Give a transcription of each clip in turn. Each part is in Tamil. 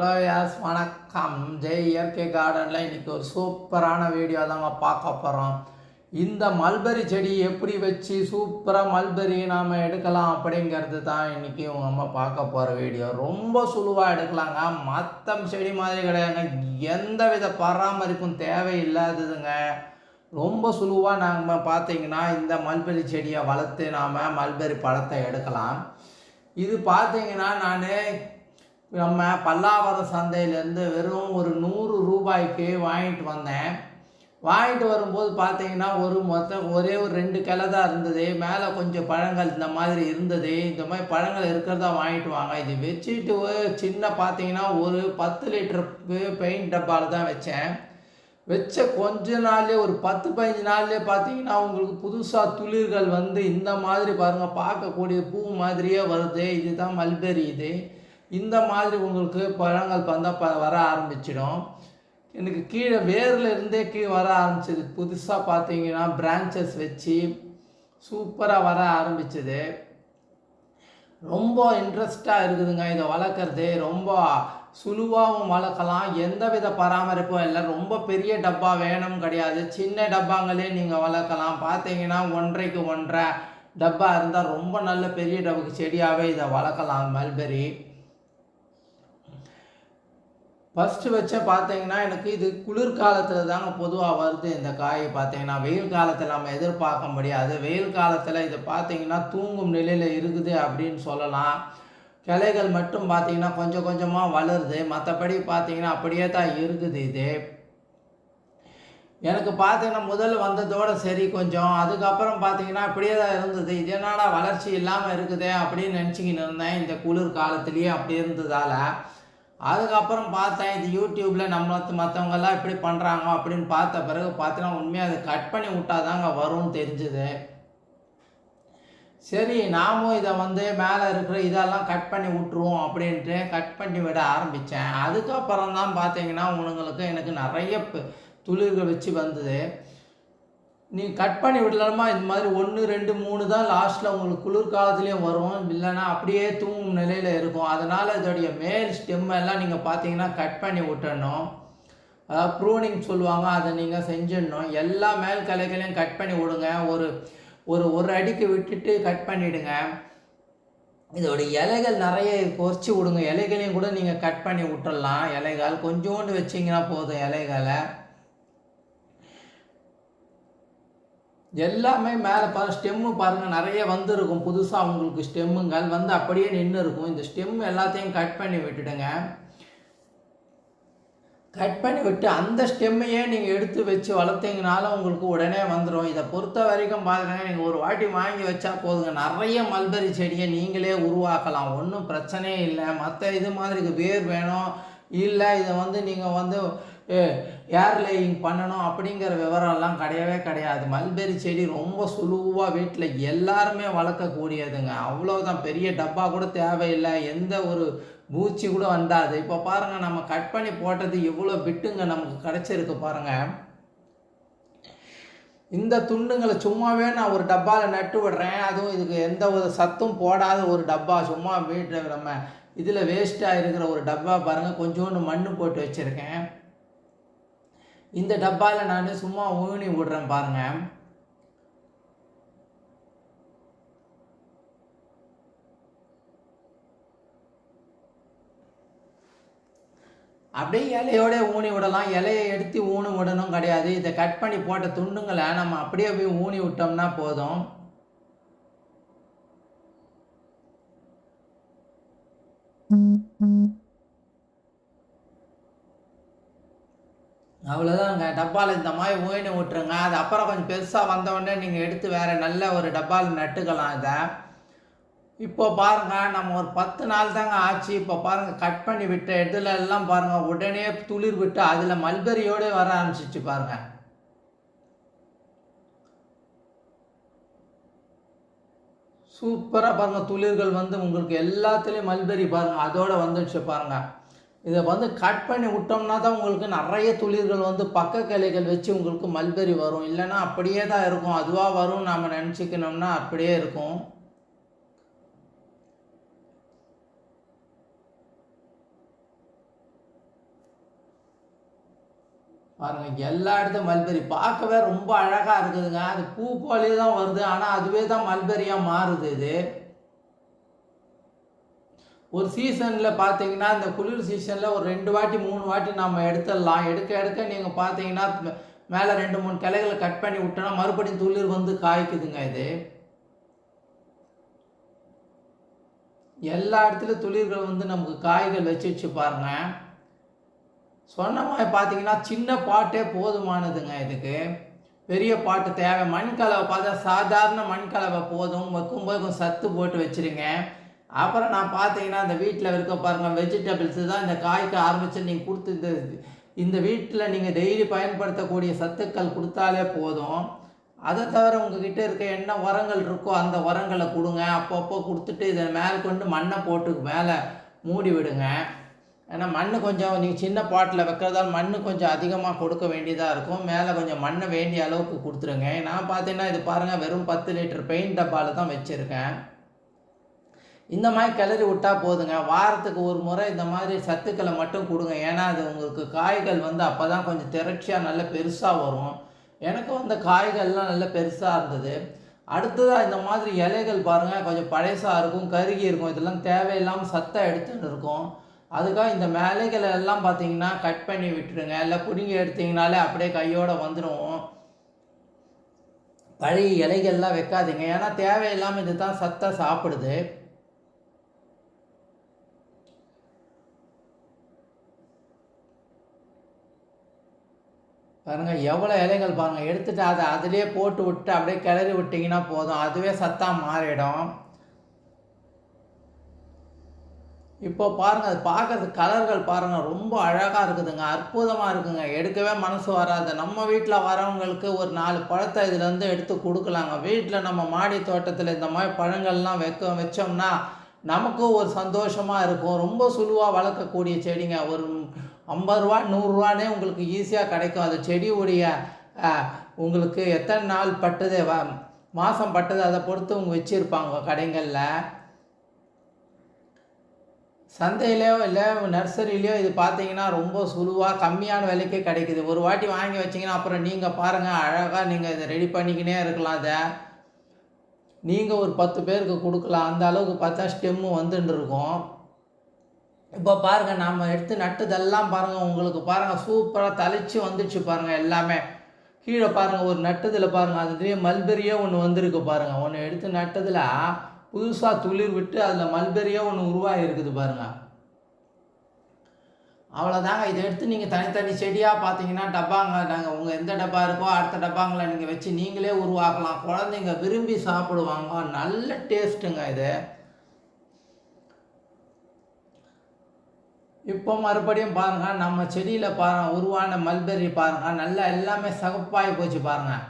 ஹலோ யாஸ் வணக்கம். ஜெய் இயற்கை கார்டனில் இன்றைக்கி ஒரு சூப்பரான வீடியோ தாங்க பார்க்க போகிறோம் இந்த மல்பெரி செடி எப்படி வச்சு சூப்பராக மல்பெரி நாம் எடுக்கலாம் அப்படிங்கிறது தான் இன்றைக்கி உங்கள் அம்மா பார்க்க போகிற வீடியோ ரொம்ப சுழுவாக எடுக்கலாங்க. மற்ற செடி மாதிரி கிடையாதுங்க. எந்த வித பராமரிப்பும் தேவையில்லாததுங்க. ரொம்ப சுழுவாக நாங்கள் பார்த்தீங்கன்னா இந்த மல்பெரி செடியை வளர்த்து நாம் மல்பெரி பழத்தை எடுக்கலாம். இது பார்த்தீங்கன்னா நான் நம்ம பல்லாவரம் சந்தையிலேருந்து வெறும் ஒரு நூறு ரூபாய்க்கு வாங்கிட்டு வந்தேன். வாங்கிட்டு வரும்போது பார்த்தீங்கன்னா ஒரு மொத்தம் ஒரே ஒரு ரெண்டு கிளை தான் இருந்தது. மேலே கொஞ்சம் பழங்கள் இந்த மாதிரி இருந்தது. இந்த மாதிரி பழங்கள் இருக்கிறதா வாங்கிட்டு வாங்க. இது வச்சுட்டு சின்ன பார்த்தீங்கன்னா ஒரு பத்து லிட்டர் பெயிண்ட் டப்பாவில் தான் வச்சேன். வச்ச கொஞ்ச நாள்லேயே ஒரு பத்து பதினஞ்சு நாள்லேயே பார்த்தீங்கன்னா உங்களுக்கு புதுசாக துளிர்கள் வந்து இந்த மாதிரி பாருங்கள் பார்க்கக்கூடிய பூ மாதிரியே வருது. இதுதான் மல்பெரி இது. இந்த மாதிரி உங்களுக்கு பழங்கள் வந்தால் ப வர ஆரம்பிச்சிடும். எனக்கு கீழே வேரில் இருந்தே கீழே வர ஆரம்பிச்சது. புதுசாக பார்த்தீங்கன்னா பிரான்ச்சஸ் வச்சு சூப்பராக வர ஆரம்பிச்சது. ரொம்ப இன்ட்ரெஸ்டாக இருக்குதுங்க இதை வளர்க்குறது. ரொம்ப சுழுவாகவும் வளர்க்கலாம். எந்த வித பராமரிப்பும் இல்லை. ரொம்ப பெரிய டப்பா வேணும் கிடையாது. சின்ன டப்பாங்களே நீங்கள் வளர்க்கலாம். பார்த்தீங்கன்னா ஒன்றைக்கு ஒன்றரை டப்பா இருந்தால் ரொம்ப நல்ல பெரிய டப்பாக்கு செடியாகவே இதை வளர்க்கலாம் மல்பெரி. ஃபஸ்ட்டு வச்ச பார்த்தீங்கன்னா எனக்கு இது குளிர்காலத்தில் தாங்க பொதுவாக வருது. இந்த காய் பார்த்தீங்கன்னா வெயில் காலத்தில் நம்ம எதிர்பார்க்க முடியாது வெயில் காலத்தில் இது பார்த்தீங்கன்னா தூங்கும் நிலையில் இருக்குது அப்படின்னு சொல்லலாம். கிளைகள் மட்டும் பார்த்தீங்கன்னா கொஞ்சம் கொஞ்சமாக வளருது. மற்றபடி பார்த்தீங்கன்னா அப்படியே தான் இருக்குது இது. எனக்கு பார்த்தீங்கன்னா முதல் வந்ததோட சரி கொஞ்சம். அதுக்கப்புறம் பார்த்தீங்கன்னா அப்படியே தான் இருந்தது. இது என்னடா வளர்ச்சி இல்லாமல் இருக்குதே அப்படின்னு நினச்சிக்கின்னு இருந்தேன். இந்த குளிர் காலத்துலேயே அப்படி இருந்ததால். அதுக்கப்புறம் பார்த்தேன் இது யூடியூப்பில் நம்ம மற்றவங்கெல்லாம் இப்படி பண்ணுறாங்க அப்படின்னு பார்த்த பிறகு பார்த்தீங்கன்னா உண்மையாக அதை கட் பண்ணி விட்டாதாங்க வரும்னு தெரிஞ்சுது. சரி நாமும் இதை வந்து மேலே இருக்கிற இதெல்லாம் கட் பண்ணி விட்ருவோம் அப்படின்ட்டு கட் பண்ணி விட ஆரம்பித்தேன். அதுக்கப்புறம் தான் பார்த்தீங்கன்னா உங்களுக்கு எனக்கு நிறைய துளிர்கள் வச்சு வந்தது. நீங்கள் கட் பண்ணி விடலாமா? இந்த மாதிரி ஒன்று ரெண்டு மூணு தான் லாஸ்ட்டில் உங்களுக்கு குளிர்காலத்துலேயும் வரும். இல்லைன்னா அப்படியே தூங்கும் நிலையில் இருக்கும். அதனால் இதோடைய மேல் ஸ்டெம் எல்லாம் நீங்கள் பார்த்தீங்கன்னா கட் பண்ணி விட்டுடணும் அதாவது ப்ரூனிங் சொல்லுவாங்க. அதை நீங்கள் செஞ்சிடணும். எல்லா மேல் கலைகளையும் கட் பண்ணி விடுங்க. ஒரு ஒரு ஒரு அடிக்கு விட்டுட்டு கட் பண்ணிவிடுங்க இதோட இலைகள் நிறைய கொறிச்சு விடுங்க. இலைகளையும் கூட நீங்கள் கட் பண்ணி விட்டுடலாம். இலைகள் கொஞ்சோண்டு வச்சிங்கன்னா போதும் இலைகளை. எல்லாமே மேலே பாரு ஸ்டெம்மு பாருங்கள் நிறைய வந்துருக்கும். புதுசாக உங்களுக்கு ஸ்டெம்முங்கள் வந்து அப்படியே நின்று இருக்கும் இந்த ஸ்டெம் எல்லாத்தையும் கட் பண்ணி விட்டுடுங்க. கட் பண்ணி விட்டு அந்த ஸ்டெம்மையே நீங்கள் எடுத்து வச்சு வளர்த்தீங்கனாலும் உங்களுக்கு உடனே வந்துடும் இதை பொறுத்த வரைக்கும் பார்த்தீங்கன்னா நீங்கள் ஒரு வாட்டி வாங்கி வச்சா போதுங்க. நிறைய மல்பெரி செடியை நீங்களே உருவாக்கலாம். ஒன்றும் பிரச்சனையே இல்லை. மற்ற இது மாதிரி வேர் வேணும். இல்லை இதை வந்து நீங்கள் வந்து ஏர் லேயிங் பண்ணணும் அப்படிங்கிற விவரம்லாம் கிடையவே கிடையாது. மல்பெரி செடி ரொம்ப சுலுவாக வீட்டில் எல்லாருமே வளர்க்கக்கூடியதுங்க. அவ்வளோதான் பெரிய டப்பா கூட தேவையில்லை. எந்த ஒரு பூச்சி கூட வந்தாது. இப்போ பாருங்கள் நம்ம கட் பண்ணி போட்டது எவ்வளோ பிட்டுங்க நமக்கு கிடச்சிருக்கு பாருங்கள் இந்த துண்டுங்களை சும்மாவே நான் ஒரு டப்பாவில் நட்டு விடுறேன். அதுவும் இதுக்கு எந்த ஒரு சத்தும் போடாத ஒரு டப்பா. சும்மா வீட்டில் நம்ம இதில் வேஸ்ட்டாக இருக்கிற ஒரு டப்பா பாருங்கள் கொஞ்சோண்டு மண் போட்டு வச்சுருக்கேன். இந்த டப்பாவில் நான் சும்மா ஊனி விடுறேன் பாருங்க. அப்படியே இலையோட ஊனி விடலாம். இலையை எடுத்து ஊனி விடணும் கிடையாது. இதை கட் பண்ணி போட்ட துண்டுங்களை நம்ம அப்படியே போய் ஊனி விட்டோம்னா போதும். அவ்வளோதாங்க டப்பாவில் இந்த மாதிரி ஊயினு விட்டுருங்க அது அப்புறம் கொஞ்சம் பெருசாக வந்தவுடனே நீங்கள் எடுத்து வேறு நல்ல ஒரு டப்பாவில் நட்டுக்கலாம் இதை. இப்போ பாருங்கள் நம்ம ஒரு பத்து நாள் தாங்க ஆச்சு. இப்போ பாருங்கள் கட் பண்ணி விட்ட இடத்துல எல்லாம் பாருங்கள் உடனே துளிர் விட்டு அதில் மல்பெரியோடு வர ஆரம்பிச்சிச்சு பாருங்கள் சூப்பராக பாருங்கள் துளிர்கள் வந்து உங்களுக்கு எல்லாத்துலேயும் மல்பெரி பாருங்கள் அதோடு வந்துடுச்சு பாருங்கள் இதை வந்து கட் பண்ணி விட்டோம்னா தான் உங்களுக்கு நிறைய துளிர்கள் வந்து பக்க கிளைகள் வச்சு உங்களுக்கு மல்பெரி வரும். இல்லைன்னா அப்படியே தான் இருக்கும். அதுவாக வரும் நாம் நினச்சிக்கணும்னா அப்படியே இருக்கும். பாருங்க எல்லா இடத்தையும் மல்பெரி. பார்க்கவே ரொம்ப அழகாக இருக்குதுங்க. அது பூ போலே தான் வருது. ஆனால் அதுவே தான் மல்பெரியாக மாறுது இது. ஒரு சீசனில் பார்த்தீங்கன்னா இந்த குளிர் சீசனில் ஒரு ரெண்டு வாட்டி மூணு வாட்டி நம்ம எடுத்துடலாம். எடுக்க எடுக்க நீங்கள் பார்த்தீங்கன்னா மேலே ரெண்டு மூணு கிளைகளை கட் பண்ணி விட்டோன்னா மறுபடியும் துளிர் வந்து காய்க்குதுங்க இது. எல்லா இடத்துலையும் துளிர்கள் வந்து நமக்கு காய்கள் வச்சு வச்சு பாருங்க. சொன்ன மாதிரி பார்த்தீங்கன்னா சின்ன பாட்டே போதுமானதுங்க இதுக்கு. பெரிய பாட்டு தேவை. மண்கலவை பார்த்தா சாதாரண மண்கலவை போதும். வைக்கும்போது கொஞ்சம் சத்து போட்டு வச்சுருங்க. அப்புறம் நான் பார்த்தீங்கன்னா இந்த வீட்டில் இருக்க பாருங்கள் வெஜிடபிள்ஸு தான் இந்த காய்க்க ஆரம்பித்து நீங்கள் கொடுத்து இந்த இந்த வீட்டில் நீங்கள் டெய்லி பயன்படுத்தக்கூடிய சத்துக்கள் கொடுத்தாலே போதும். அதை தவிர உங்ககிட்ட இருக்க என்ன உரங்கள் இருக்கோ அந்த உரங்களை கொடுங்க. அப்பப்போ கொடுத்துட்டு இதை மேலே கொண்டு மண்ணை போட்டு மேலே மூடி விடுங்க. ஏன்னா மண் கொஞ்சம் நீங்கள் சின்ன பாட்டில் வைக்கிறதால மண் கொஞ்சம் அதிகமாக கொடுக்க வேண்டியதாக இருக்கும். மேலே கொஞ்சம் மண்ணை வேண்டிய அளவுக்கு கொடுத்துருங்க. நான் பார்த்தீங்கன்னா இது பாருங்கள் வெறும் பத்து லிட்டர் பெயிண்ட் டப்பாவில் தான் வச்சுருக்கேன். இந்த மாதிரி கிளறி விட்டால் போதுங்க. வாரத்துக்கு ஒரு முறை இந்த மாதிரி சத்துக்களை மட்டும் கொடுங்க. ஏன்னா அது உங்களுக்கு காய்கள் வந்து அப்போ தான் கொஞ்சம் திரட்சியாக நல்ல பெருசாக வரும். எனக்கு அந்த காய்கள்லாம் நல்ல பெருசாக இருந்தது. அடுத்ததாக இந்த மாதிரி இலைகள் பாருங்கள் கொஞ்சம் பழசாக இருக்கும் கருகி இருக்கும். இதெல்லாம் தேவையில்லாமல் சத்தை எடுத்துகிட்டு இருக்கும். அதுக்காக இந்த மேலைகளை எல்லாம் பார்த்தீங்கன்னா கட் பண்ணி விட்டுருங்க இல்லை பிடுங்கி எடுத்தீங்கனாலே அப்படியே கையோடு வந்துடும் பழைய இலைகள்லாம் வைக்காதீங்க. ஏன்னா தேவையில்லாமல் இது தான் சத்தை சாப்பிடுது. பாருங்கள் எவ்வளோ இலைகள் பாருங்கள் எடுத்துகிட்டு அதை அதிலே போட்டு விட்டு அப்படியே கிளறி விட்டிங்கன்னா போதும். அதுவே சத்தாக மாறிடும். இப்போ பாருங்கள் அது பார்க்குறது கலர்கள் பாருங்கள் ரொம்ப அழகாக இருக்குதுங்க. அற்புதமாக இருக்குங்க. எடுக்கவே மனசு வராது. நம்ம வீட்டில் வரவங்களுக்கு ஒரு நாலு பழத்தை இதுலேருந்து எடுத்து கொடுக்கலாங்க. வீட்டில் நம்ம மாடி தோட்டத்தில் இந்த மாதிரி பழங்கள்லாம் வைக்க வச்சோம்னா நமக்கும் ஒரு சந்தோஷமாக இருக்கும். ரொம்ப சுலுவாக வளர்க்கக்கூடிய செடிங்க. ஒரு ஐம்பது ரூபா நூறுரூவானே உங்களுக்கு ஈஸியாக கிடைக்கும். அது செடியுடைய உங்களுக்கு எத்தனை நாள் பட்டது மாதம் பட்டது அதை பொறுத்து அவங்க வச்சுருப்பாங்க கடைகளில் சந்தையிலையோ இல்லை நர்சரியிலையோ இது பார்த்தீங்கன்னா ரொம்ப சுழுவாக கம்மியான விலைக்கே கிடைக்குது. ஒரு வாட்டி வாங்கி வச்சிங்கன்னா அப்புறம் நீங்கள் பாருங்கள் அழகாக நீங்கள் இதை ரெடி பண்ணிக்கினே இருக்கலாம் அதை. நீங்கள் ஒரு பத்து பேருக்கு கொடுக்கலாம். அந்த அளவுக்கு பார்த்தா ஸ்டெம்மு வந்துட்டு இருக்கும். இப்போ பாருங்கள் நம்ம எடுத்து நட்டுதெல்லாம் பாருங்கள் உங்களுக்கு பாருங்கள் சூப்பராக தளிச்சு வந்துடுச்சு பாருங்கள் எல்லாமே. கீழே பாருங்கள் ஒரு நட்டதில் பாருங்கள் அதுலேயே மல்பெரியே ஒன்று வந்திருக்கு பாருங்கள் ஒன்று எடுத்து நட்டதில் புதுசாக துளிர் விட்டு அதில் மல்பெரியே ஒன்று உருவாகி இருக்குது பாருங்கள் அவ்வளோதாங்க இதை எடுத்து நீங்கள் தனித்தனி செடியாக பார்த்தீங்கன்னா டப்பாங்க நாங்கள் உங்கள் எந்த டப்பா இருக்கோ அடுத்த டப்பாங்களை நீங்கள் வச்சு நீங்களே உருவாக்கலாம். குழந்தைங்க விரும்பி சாப்பிடுவாங்க. நல்ல டேஸ்ட்டுங்க இது. இப்போ மறுபடியும் பாருங்கள் நம்ம செடியில் பாருங்கள் உருவான மல்பெரி பாருங்கள் நல்லா எல்லாமே சகப்பாகி போச்சு பாருங்கள்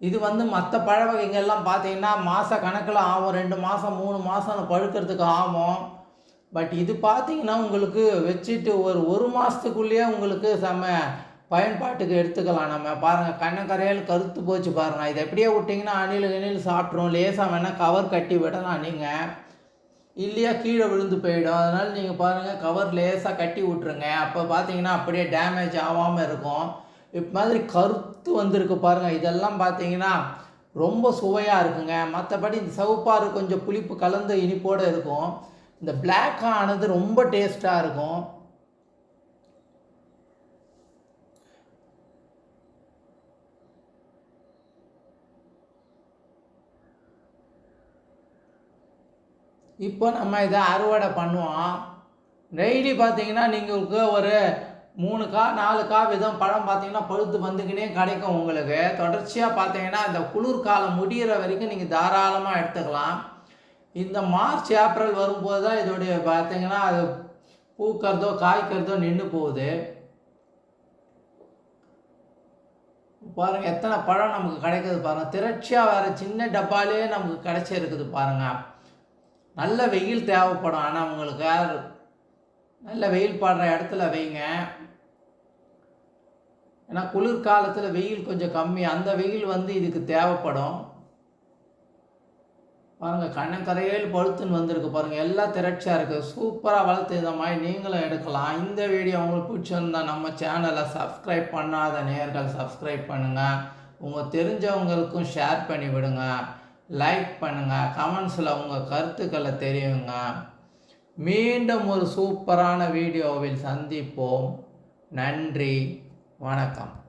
இது வந்து மற்ற பழ வகைகள்லாம் பார்த்தீங்கன்னா மாத கணக்கில் ஆகும் ரெண்டு மாதம் மூணு மாதம் பழுக்கிறதுக்கு ஆகும். பட் இது பார்த்தீங்கன்னா உங்களுக்கு வச்சுட்டு ஒரு ஒரு மாதத்துக்குள்ளேயே உங்களுக்கு செம்ம பயன்பாட்டுக்கு எடுத்துக்கலாம். நம்ம பாருங்கள் கண்ணக்கரையில் கருத்து போச்சு பாருங்கள் இதை எப்படியே விட்டிங்கன்னா அணில் கணில் சாப்பிட்ரும் லேசாக வேணால் கவர் கட்டி விடலாம் நீங்கள் இல்லையா கீழே விழுந்து போயிடும். அதனால் நீங்கள் பாருங்கள் கவர் லேசாக கட்டி விட்ருங்க அப்போ பார்த்தீங்கன்னா அப்படியே டேமேஜ் ஆகாமல் இருக்கும். இப்போ மாதிரி கருத்து வந்திருக்கு பாருங்கள் இதெல்லாம் பார்த்தீங்கன்னா ரொம்ப சுவையாக இருக்குங்க. மற்றபடி இந்த சவுப்பாறு கொஞ்சம் புளிப்பு கலந்து இனிப்போடு இருக்கும். இந்த பிளாக் ஆனது ரொம்ப டேஸ்ட்டாக இருக்கும். இப்போ நம்ம இதை அறுவடை பண்ணுவோம். டெய்லி பார்த்தீங்கன்னா நீங்களுக்கு ஒரு மூணு கா நாலு கா விதம் பழம் பார்த்தீங்கன்னா பழுத்து வந்துக்கினே கிடைக்கும் உங்களுக்கு. தொடர்ச்சியாக பார்த்தீங்கன்னா இந்த குளிர்காலம் முடிகிற வரைக்கும் நீங்கள் தாராளமாக எடுத்துக்கலாம். இந்த மார்ச் ஏப்ரல் வரும்போது தான் இதோடைய பார்த்தீங்கன்னா அது பூக்கிறதோ காய்க்கிறதோ நின்று போகுது. பாருங்கள் எத்தனை பழம் நமக்கு கிடைக்குது பாருங்கள் திரட்சியாக வேறு சின்ன டப்பாலே நமக்கு கிடைச்சிருக்குது பாருங்கள் நல்ல வெயில் தேவைப்படும். ஆனால் உங்களுக்கு நல்ல வெயில் பாடுற இடத்துல வைங்க. ஏன்னா குளிர்காலத்தில் வெயில் கொஞ்சம் கம்மி. அந்த வெயில் வந்து இதுக்கு தேவைப்படும். பாருங்கள் கண்ணக்கரையில் பழுத்துன்னு வந்திருக்கு. பாருங்கள் எல்லாம் திரட்சியாக இருக்குது சூப்பராக வளர்த்து இந்த மாதிரி நீங்களும் எடுக்கலாம். இந்த வீடியோ உங்களுக்கு பிடிச்சிருந்தா நம்ம சேனலை சப்ஸ்கிரைப் பண்ணாத நேர்கள் சப்ஸ்கிரைப் பண்ணுங்கள் உங்கள் தெரிஞ்சவங்களுக்கும் ஷேர் பண்ணி விடுங்க லைக் பண்ணுங்கள் கமெண்ட்ஸில் உங்கள் கருத்துக்களை தெரியுங்க. மீண்டும் ஒரு சூப்பரான வீடியோவில் சந்திப்போம். நன்றி. வணக்கம்.